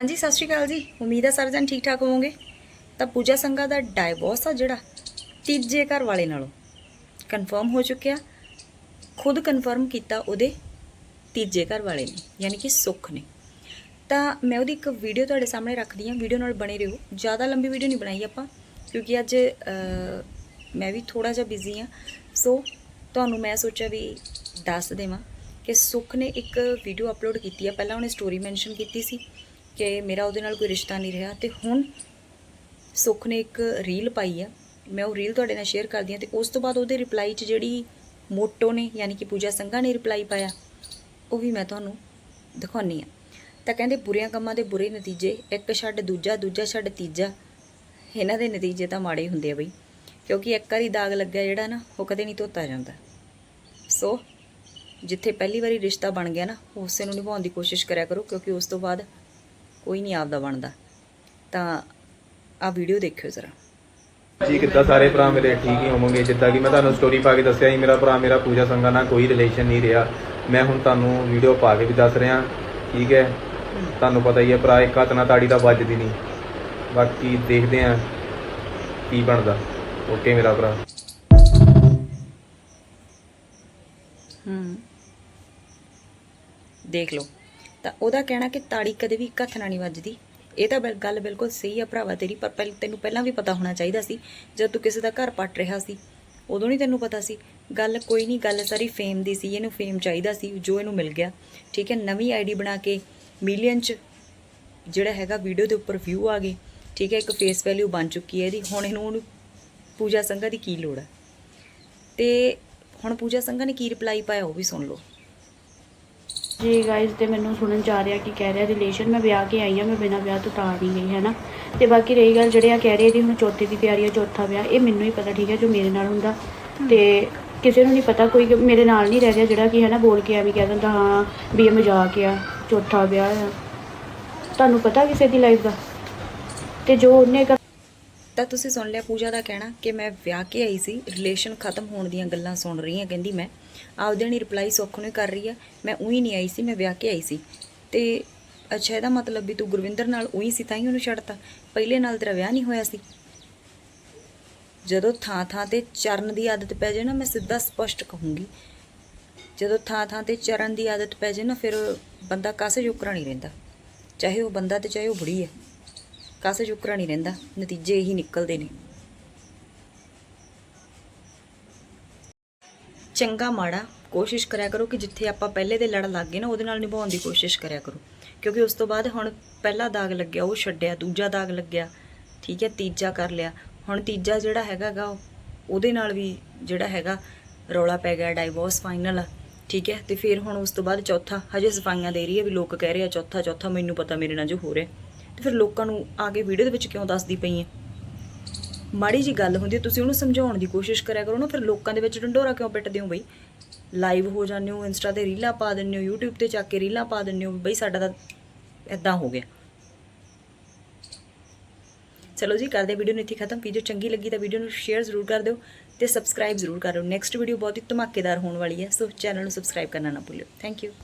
ਹਾਂਜੀ, ਸਤਿ ਸ਼੍ਰੀ ਅਕਾਲ ਜੀ। ਉਮੀਦ ਹੈ ਸਾਰੇ ਜਣ ਠੀਕ ਠਾਕ ਹੋਵੋਗੇ। ਤਾਂ ਪੂਜਾ ਸੰਘਾ ਦਾ ਡਾਈਵੋਰਸ ਆ ਜਿਹੜਾ ਤੀਜੇ ਘਰ ਵਾਲੇ ਨਾਲੋਂ ਕਨਫਰਮ ਹੋ ਚੁੱਕਿਆ। ਖੁਦ ਕਨਫਰਮ ਕੀਤਾ ਉਹਦੇ ਤੀਜੇ ਘਰ ਵਾਲੇ ਨੇ, ਯਾਨੀ ਕਿ ਸੁੱਖ ਨੇ। ਤਾਂ ਮੈਂ ਉਹਦੀ ਇੱਕ ਵੀਡੀਓ ਤੁਹਾਡੇ ਸਾਹਮਣੇ ਰੱਖਦੀ ਹਾਂ। ਵੀਡੀਓ ਨਾਲ ਬਣੇ ਰਹੋ। ਜ਼ਿਆਦਾ ਲੰਬੀ ਵੀਡੀਓ ਨਹੀਂ ਬਣਾਈ ਆਪਾਂ, ਕਿਉਂਕਿ ਅੱਜ ਮੈਂ ਵੀ ਥੋੜਾ ਜਿਹਾ ਬਿਜ਼ੀ ਹਾਂ। ਸੋ ਤੁਹਾਨੂੰ ਮੈਂ ਸੋਚਿਆ ਵੀ ਦੱਸ ਦੇਵਾਂ ਕਿ ਸੁੱਖ ਨੇ ਇੱਕ ਵੀਡੀਓ ਅਪਲੋਡ ਕੀਤੀ ਆ। ਪਹਿਲਾਂ ਉਹਨੇ ਸਟੋਰੀ ਮੈਂਸ਼ਨ ਕੀਤੀ ਸੀ। ਕਿ ਮੇਰਾ ਉਹਦੇ ਨਾਲ ਕੋਈ ਰਿਸ਼ਤਾ ਨਹੀਂ ਰਿਹਾ ਤੇ ਹੁਣ ਸੁੱਖ ਨੇ ਇੱਕ ਰੀਲ ਪਾਈ ਆ। ਮੈਂ ਉਹ ਰੀਲ ਤੁਹਾਡੇ ਨਾਲ ਸ਼ੇਅਰ ਕਰਦੀ ਹਾਂ ਤੇ ਉਸ ਤੋਂ ਬਾਅਦ ਉਹਦੇ ਰਿਪਲਾਈ 'ਚ ਜਿਹੜੀ ਮੋਟੋ ਨੇ, ਯਾਨੀ ਕਿ ਪੂਜਾ ਸੰਘਾ ਨੇ ਰਿਪਲਾਈ ਪਾਇਆ, ਉਹ ਵੀ ਮੈਂ ਤੁਹਾਨੂੰ ਦਿਖਾਉਣੀ ਆ ਤਾਂ ਕਹਿੰਦੇ ਬੁਰਿਆਂ ਕੰਮਾਂ ਦੇ ਬੁਰੇ ਨਤੀਜੇ, ਇੱਕ ਛੱਡ ਦੂਜਾ ਦੂਜਾ ਛੱਡ ਤੀਜਾ, ਇਹਨਾਂ ਦੇ ਨਤੀਜੇ ਤਾਂ ਮਾੜੇ ਹੁੰਦੇ ਆ ਬਈ, ਕਿਉਂਕਿ ਇੱਕ ਵਾਰੀ ਦਾਗ ਲੱਗਿਆ ਜਿਹੜਾ ਨਾ, ਉਹ ਕਦੇ ਨਹੀਂ ਧੋਤਾ ਜਾਂਦਾ। ਸੋ ਜਿੱਥੇ ਪਹਿਲੀ ਵਾਰੀ ਰਿਸ਼ਤਾ ਬਣ ਗਿਆ ਨਾ, ਉਸੇ ਨੂੰ ਨਿਭਾਉਣ ਦੀ ਕੋਸ਼ਿਸ਼ ਕਰਿਆ ਕਰੋ, ਕਿਉਂਕਿ ਉਸ ਤੋਂ ਬਾਅਦ ਕੋਈ ਨਹੀਂ ਆਪਦਾ ਬਣਦਾ। ਤਾਂ ਆ ਵੀਡੀਓ ਦੇਖਿਓ ਜ਼ਰਾ। ਜੀ ਕਿੱਦਾਂ ਸਾਰੇ ਭਰਾ ਮੇਰੇ ਠੀਕ ਹੀ ਹੋਵੋਗੇ? ਜਿੱਦਾਂ ਕਿ ਮੈਂ ਤੁਹਾਨੂੰ ਸਟੋਰੀ ਪਾ ਕੇ ਦੱਸਿਆ ਸੀ ਮੇਰਾ ਭਰਾ ਮੇਰਾ ਪੂਜਾ ਸੰਘਾ ਨਾਲ ਕੋਈ ਰਿਲੇਸ਼ਨ ਨਹੀਂ ਰਿਹਾ। ਮੈਂ ਹੁਣ ਤੁਹਾਨੂੰ ਵੀਡੀਓ ਪਾ ਕੇ ਵੀ ਦੱਸ ਰਿਹਾ ਠੀਕ ਹੈ? ਤੁਹਾਨੂੰ ਪਤਾ ਹੀ ਹੈ ਭਰਾ ਇੱਕ ਹੱਥ ਨਾਲ ਤਾੜੀ ਤਾਂ ਵੱਜਦੀ ਨਹੀਂ। ਬਾਕੀ ਦੇਖਦੇ ਆਂ ਕੀ ਬਣਦਾ। ਓਕੇ ਮੇਰਾ ਭਰਾ। ਹੂੰ ਦੇਖ ਲਓ। ਤਾਂ ਉਹਦਾ ਕਹਿਣਾ ਕਿ ਤਾੜੀ ਕਦੇ ਵੀ ਇੱਕ ਹੱਥ ਨਾਲ ਨਹੀਂ ਵੱਜਦੀ। ਇਹ ਤਾਂ ਬਿਲ- ਗੱਲ ਬਿਲਕੁਲ ਸਹੀ ਆ ਭਰਾਵਾ ਤੇਰੀ, ਪਰ ਪਹਿਲ, ਤੈਨੂੰ ਪਹਿਲਾਂ ਵੀ ਪਤਾ ਹੋਣਾ ਚਾਹੀਦਾ ਸੀ, ਜਦ ਤੂੰ ਕਿਸੇ ਦਾ ਘਰ ਪੱਟ ਰਿਹਾ ਸੀ, ਉਦੋਂ ਨਹੀਂ ਤੈਨੂੰ ਪਤਾ ਸੀ। ਗੱਲ ਕੋਈ ਨਹੀਂ, ਗੱਲ ਸਾਰੀ ਫੇਮ ਦੀ ਸੀ, ਇਹਨੂੰ ਫੇਮ ਚਾਹੀਦਾ ਸੀ, ਜੋ ਇਹਨੂੰ ਮਿਲ ਗਿਆ। ਠੀਕ ਹੈ, ਨਵੀਂ ਆਈਡੀ ਬਣਾ ਕੇ ਮਿਲੀਅਨ ਚ ਜਿਹੜਾ ਹੈਗਾ ਵੀਡੀਓ ਦੇ ਉੱਪਰ ਵਿਊ ਆ ਗਏ। ਠੀਕ ਹੈ, ਇੱਕ ਫੇਸ ਵੈਲਿਊ ਬਣ ਚੁੱਕੀ ਹੈ ਇਹਦੀ। ਹੁਣ ਇਹਨੂੰ ਉਹਨੂੰ ਪੂਜਾ ਸੰਘਾ ਦੀ ਕੀ ਲੋੜ ਹੈ ਤੇ ਹੁਣ ਪੂਜਾ ਸੰਘਾ ਨੇ ਕੀ ਰਿਪਲਾਈ ਪਾਇਆ ਉਹ ਵੀ ਸੁਣ ਲਓ। ਜੀ ਗਾਇਸ ਤੇ ਮੈਨੂੰ ਸੁਣਨ ਚ ਆ ਰਿਹਾ ਕਿ ਕਹਿ ਰਿਹਾ ਰਿਲੇਸ਼ਨ ਮੈਂ ਵਿਆਹ ਕੇ ਆਈ ਆ ਮੈਂ ਬਿਨਾਂ ਵਿਆਹ ਤੋਂ ਤਾਰ ਨਹੀਂ ਗਈ ਹੈ ਨਾ ਤੇ ਬਾਕੀ ਰਹੀ ਗੱਲ ਜਿਹੜੇ ਆ ਕਹਿ ਰਹੇ ਦੀ ਹੁਣ ਚੌਥੇ ਦੀ ਤਿਆਰੀ ਆ ਚੌਥਾ ਵਿਆਹ ਇਹ ਮੈਨੂੰ ਹੀ ਪਤਾ ਠੀਕ ਹੈ ਜੋ ਮੇਰੇ ਨਾਲ ਹੁੰਦਾ। ਤੇ ਕਿਸੇ ਨੂੰ ਨਹੀਂ ਪਤਾ ਕੋਈ ਮੇਰੇ ਨਾਲ ਨਹੀਂ ਰਹਿ ਰਿਹਾ ਜਿਹੜਾ ਕਿ ਹੈ ਨਾ ਬੋਲ ਕੇ ਐਵੇਂ ਕਹਿ ਦਿੰਦਾ ਹਾਂ ਵੀ ਇਹ ਮਜ਼ਾਕ ਆ ਚੌਥਾ ਵਿਆਹ ਆ। ਤੁਹਾਨੂੰ ਪਤਾ ਕਿਸੇ ਦੀ ਲਾਈਫ ਦਾ? ਤੇ ਜੋ ਉਹਨੇ ਕਰ ਤਾਂ ਤੁਸੀਂ ਸੁਣ ਲਿਆ ਪੂਜਾ ਦਾ ਕਹਿਣਾ ਕਿ ਮੈਂ ਵਿਆਹ ਕੇ ਆਈ ਸੀ ਰਿਲੇਸ਼ਨ ਖਤਮ ਹੋਣ ਦੀਆਂ ਗੱਲਾਂ ਸੁਣ ਰਹੀ ਹਾਂ ਕਹਿੰਦੀ ਮੈਂ। ਆਪਦੇ ਨਹੀਂ ਰਿਪਲਾਈ ਸੁੱਖ ਨੂੰ ਹੀ ਕਰ ਰਹੀ ਆ। ਮੈਂ ਉਹੀ ਨਹੀਂ ਆਈ ਸੀ, ਮੈਂ ਵਿਆਹ ਕੇ ਆਈ ਸੀ। ਤੇ ਅੱਛਾ, ਇਹਦਾ ਮਤਲਬ ਵੀ ਤੂੰ ਗੁਰਵਿੰਦਰ ਨਾਲ ਉਹੀ ਸੀ ਤਾਂ ਹੀ ਉਹਨੂੰ ਛੱਡਤਾ। ਪਹਿਲੇ ਨਾਲ ਤੇਰਾ ਵਿਆਹ ਨਹੀਂ ਹੋਇਆ ਸੀ। ਜਦੋਂ ਥਾਂ ਥਾਂ ਤੇ ਚਰਨ ਦੀ ਆਦਤ ਪੈ ਜਾਏ ਨਾ, ਮੈਂ ਸਿੱਧਾ ਸਪਸ਼ਟ ਕਹੂੰਗੀ। ਜਦੋਂ ਥਾਂ ਥਾਂ ਤੇ ਚਰਨ ਦੀ ਆਦਤ ਪੈ ਜਾਏ ਨਾ, ਫਿਰ ਬੰਦਾ ਕਾਸੇ ਜੁਕਰਾ ਨਹੀਂ ਰਹਿੰਦਾ। ਚਾਹੇ ਉਹ ਬੰਦਾ ਤੇ ਚਾਹੇ ਉਹ ਬੁੜੀ ਹੈ ਕਾਸੇ ਜੁਕਰਾ ਨਹੀਂ ਰਹਿੰਦਾ। ਨਤੀਜੇ ਇਹੀ ਨਿਕਲਦੇ ਨੇ। ਚੰਗਾ ਮਾੜਾ ਕੋਸ਼ਿਸ਼ ਕਰਿਆ ਕਰੋ ਕਿ ਜਿੱਥੇ ਆਪਾਂ ਪਹਿਲੇ ਦੇ ਲੜ ਲੱਗ ਗਏ ਨਾ, ਉਹਦੇ ਨਾਲ ਨਿਭਾਉਣ ਦੀ ਕੋਸ਼ਿਸ਼ ਕਰਿਆ ਕਰੋ। ਕਿਉਂਕਿ ਉਸ ਤੋਂ ਬਾਅਦ ਹੁਣ ਪਹਿਲਾ ਦਾਗ ਲੱਗਿਆ, ਉਹ ਛੱਡਿਆ, ਦੂਜਾ ਦਾਗ ਲੱਗਿਆ, ਠੀਕ ਹੈ, ਤੀਜਾ ਕਰ ਲਿਆ। ਹੁਣ ਤੀਜਾ ਜਿਹੜਾ ਹੈਗਾਗਾ ਉਹਦੇ ਨਾਲ ਵੀ ਜਿਹੜਾ ਹੈਗਾ ਰੌਲਾ ਪੈ ਗਿਆ ਡਾਈਵੋਰਸ ਫਾਈਨਲ ਆ, ਠੀਕ ਹੈ। ਤੇ ਫਿਰ ਹੁਣ ਉਸ ਤੋਂ ਬਾਅਦ ਚੌਥਾ, ਹਜੇ ਸਫਾਈਆਂ ਦੇ ਰਹੀ ਹੈ ਵੀ ਲੋਕ ਕਹਿ ਰਹੇ ਆ, ਚੌਥਾ ਚੌਥਾ ਮੈਨੂੰ ਪਤਾ ਮੇਰੇ ਨਾਲ ਜੋ ਹੋ ਰਿਹਾ। ਤੇ ਫਿਰ ਲੋਕਾਂ ਨੂੰ ਆ ਕੇ ਵੀਡੀਓ ਦੇ ਵਿੱਚ ਕਿਉਂ ਦੱਸਦੀ ਪਈ ਹੈ? ਮਾੜੀ ਜੀ ਗੱਲ ਹੁੰਦੀ ਹੈ, ਤੁਸੀਂ ਉਹਨੂੰ ਸਮਝਾਉਣ ਦੀ ਕੋਸ਼ਿਸ਼ ਕਰਿਆ ਕਰੋ ਨਾ, ਫਿਰ ਲੋਕਾਂ ਦੇ ਵਿੱਚ ਡੰਡੋਰਾ ਕਿਉਂ ਪਿੱਟਦੇ ਹੋ ਬਈ? ਲਾਈਵ ਹੋ ਜਾਂਦੇ ਹੋ ਇੰਸਟਾ ਤੇ ਰੀਲਾਂ ਪਾ ਦਿੰਦੇ ਹੋ, YouTube ਤੇ ਚੱਕ ਕੇ ਰੀਲਾਂ ਪਾ ਦਿੰਦੇ ਹੋ ਬਈ ਸਾਡਾ ਤਾਂ ਇਦਾਂ ਹੋ ਗਿਆ। ਚਲੋ ਜੀ, ਕਰਦੇ ਵੀਡੀਓ ਨੂੰ ਇੱਥੇ ਖਤਮ। ਵੀਡੀਓ ਚੰਗੀ ਲੱਗੀ ਤਾਂ ਵੀਡੀਓ ਨੂੰ ਸ਼ੇਅਰ ਜ਼ਰੂਰ ਕਰ ਦਿਓ ਤੇ ਸਬਸਕ੍ਰਾਈਬ ਜ਼ਰੂਰ ਕਰ ਦਿਓ। ਨੈਕਸਟ ਵੀਡੀਓ ਬਹੁਤ ਹੀ ਧਮਾਕੇਦਾਰ ਹੋਣ ਵਾਲੀ ਹੈ, ਸੋ ਚੈਨਲ ਨੂੰ ਸਬਸਕ੍ਰਾਈਬ ਕਰਨਾ ਨਾ ਭੁੱਲਿਓ। Thank you